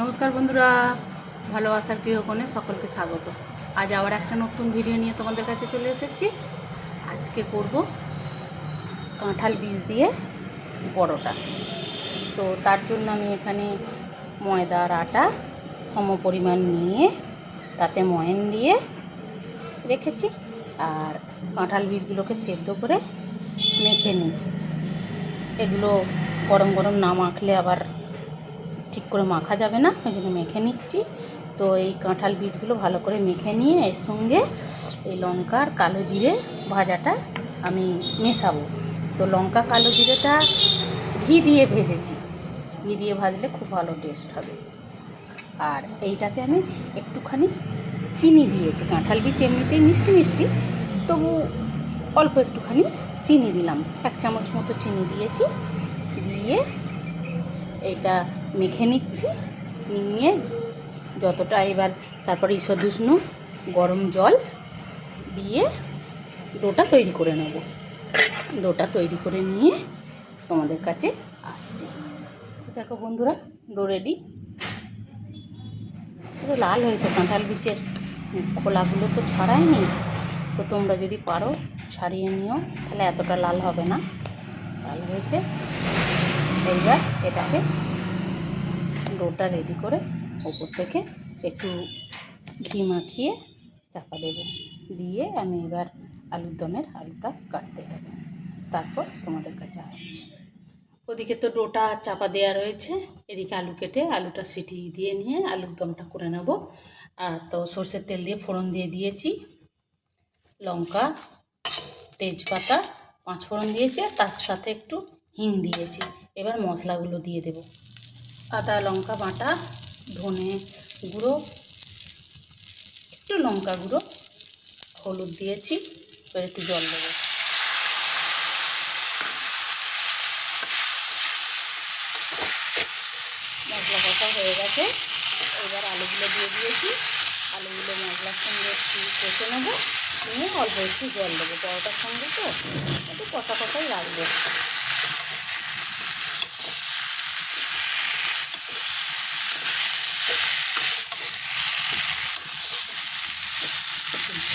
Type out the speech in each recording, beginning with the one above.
নমস্কার বন্ধুরা ভালোবাসার গৃহকোণে সকলকে স্বাগত। আজ আবার একটা নতুন ভিডিও নিয়ে তোমাদের কাছে চলে এসেছি। আজকে করব কাঁঠাল বীজ দিয়ে বড়টা তো তার জন্য আমি এখানে ময়দার আটা সম পরিমাণ নিয়ে তাতে ময়ন দিয়ে রেখেছি আর কাঁঠাল বীজগুলোকে সেদ্ধ করে মেখে নিই এগুলো গরম গরম না মাখলে আবার ঠিক করে মাখা যাবে না, ওই জন্য মেখে নিচ্ছি। তো এই কাঁঠাল বীজগুলো ভালো করে মেখে নিয়ে এর সঙ্গে এই লঙ্কার কালো জিরে ভাজাটা আমি মেশাবো। তো লঙ্কা, কালো জিরেটা ঘি দিয়ে ভেজেছি। ঘি দিয়ে ভাজলে খুব ভালো টেস্ট হবে। আর এইটাতে আমি একটুখানি চিনি দিয়েছি। কাঁঠাল বীজ এমনিতেই মিষ্টি মিষ্টি, তবু অল্প একটুখানি চিনি দিলাম। এক চামচ মতো চিনি দিয়েছি। দিয়ে এটা মেখে নিচ্ছি, নিয়ে যতটা এবার তারপরে ঈষদুষ্ণ গরম জল দিয়ে ডোটা তৈরি করে নেব। ডোটা তৈরি করে নিয়ে তোমাদের কাছে আসছি। দেখো বন্ধুরা, ডো রেডি। পুরো লাল হয়েছে কাঁঠাল বীজের খোলাগুলো তো ছড়ায়নি। তো তোমরা যদি পারো ছাড়িয়ে নিও, তাহলে এতটা লাল হবে না। লাল হয়েছে। এইবার এটাকে ডোটা রেডি করে ওপর থেকে একটু ঘি মাখিয়ে চাপা দেবো। দিয়ে আমি এবার আলুর দমের আলুটা কাটতে যাব তারপর তোমাদের কাছে আসছি। ওদিকে তো ডোটা চাপা দেওয়া রয়েছে। এদিকে আলু কেটে আলুটা সিটি দিয়ে নিয়ে আলুর দমটা করে নেব। আর তো সর্ষের তেল দিয়ে ফোড়ন দিয়ে দিয়েছি। লঙ্কা, তেজপাতা, পাঁচ ফোড়ন দিয়েছি। তার সাথে একটু হিং দিয়েছি। এবার মশলাগুলো দিয়ে দেব। আদা, লঙ্কা বাটা, ধনে গুঁড়ো, একটু লঙ্কা গুঁড়ো, হলুদ দিয়েছি, এবার একটু জল দেবো। মশলা কষা হয়ে গেছে, এবার আলুগুলো দিয়ে দিয়েছি। আলুগুলো মশলার সঙ্গে একটু কষে নেব, নিয়ে অল্প একটু জল দেবো। পরোটার সঙ্গে তো একটু কষা কষাই রাখব।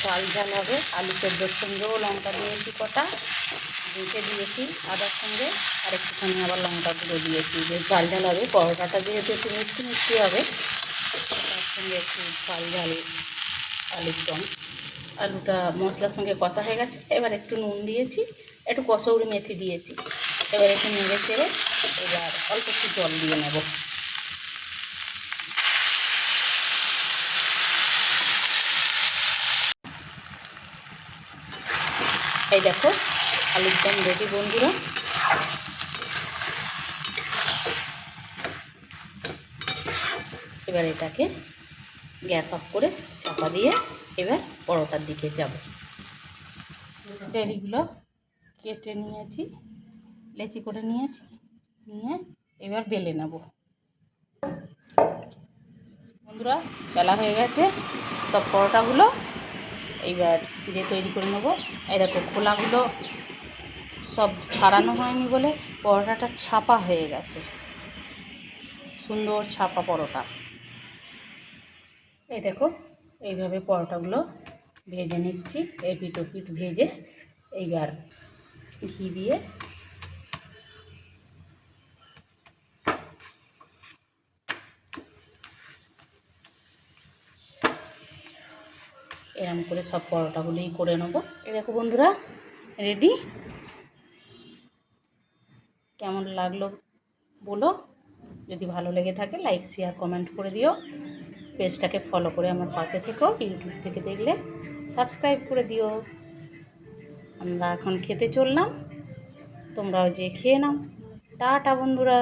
ঝাল ঝাল হবে, আলু সেদ্ধর সঙ্গেও লঙ্কা দিয়েছি কটা বেটে দিয়েছি, আদার সঙ্গে আর একটুখানি আবার লঙ্কা গুঁড়ো দিয়েছি। যে ঝাল ঝাল হবে, পরোটাটা যেহেতু একটু মিষ্টি মিষ্টি হবে, তার সঙ্গে একটু ঝাল ঝাল আলুর দম। আলুটা মশলার সঙ্গে কষা হয়ে গেছে, এবার একটু নুন দিয়েছি, একটু কসৌরি মেথি দিয়েছি। এবার একটু নেড়ে চেড়ে এবার অল্প একটু জল দিয়ে নেব। এই দেখো, আলুর দম রেডি বন্ধুরা। এবার এটাকে গ্যাস অফ করে চাপা দিয়ে এবার পরোটার দিকে যাব। ডেরিগুলো কেটে নিয়েছি, লেচি করে নিয়েছি, নিয়ে এবার বেলে নেব। বন্ধুরা, বেলা হয়ে গেছে, সব পরোটাগুলো এইবার দিয়ে তৈরি করে নেব। এই দেখো, খোলাগুলো সব ছাড়ানো হয়নি বলে পরোটাটা ছাপা হয়ে গেছে। সুন্দর ছাপা পরোটা। এই দেখো, এইভাবে পরোটাগুলো ভেজে নিচ্ছি। পিঠ পিঠ ভেজে এইবার ঘি দিয়ে এরম করে সব পরোটাগুলোই করে নেব। এই দেখো বন্ধুরা রেডি কেমন লাগল বলো? যদি ভালো লেগে থাকে লাইক শেয়ার কমেন্ট করে দিও। পেজটাকে ফলো করে আমার পাশে থেকেও ইউটিউব থেকে দেখলে সাবস্ক্রাইব করে দিও। আমরা এখন খেতে চললাম। তোমরাও যে খেয়ে নাও। টাটা বন্ধুরা।